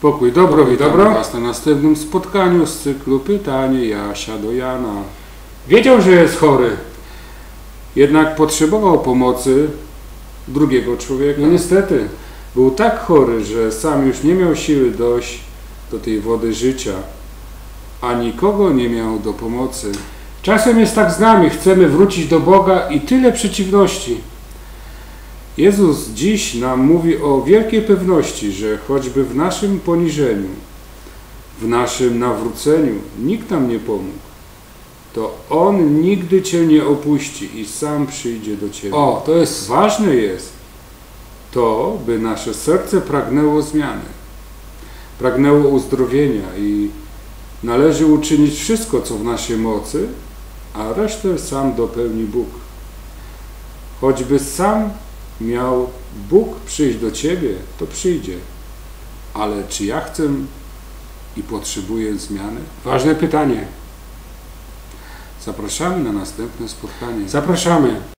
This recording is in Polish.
Pokój dobro, Witamy dobro. Was na następnym spotkaniu z cyklu Pytanie Jasia do Jana. Wiedział, że jest chory. Jednak potrzebował pomocy drugiego człowieka. No niestety. Był tak chory, że sam już nie miał siły dojść do tej wody życia, a nikogo nie miał do pomocy. Czasem jest tak z nami. Chcemy wrócić do Boga i tyle przeciwności. Jezus dziś nam mówi o wielkiej pewności, że choćby w naszym poniżeniu, w naszym nawróceniu nikt nam nie pomógł, to On nigdy Cię nie opuści i sam przyjdzie do Ciebie. O, to jest Ważne jest to, by nasze serce pragnęło zmiany, pragnęło uzdrowienia i należy uczynić wszystko, co w naszej mocy, a resztę sam dopełni Bóg. Choćby sam miał Bóg przyjść do Ciebie, to przyjdzie. Ale czy ja chcę i potrzebuję zmiany? ważne pytanie. Zapraszamy na następne spotkanie. Zapraszamy.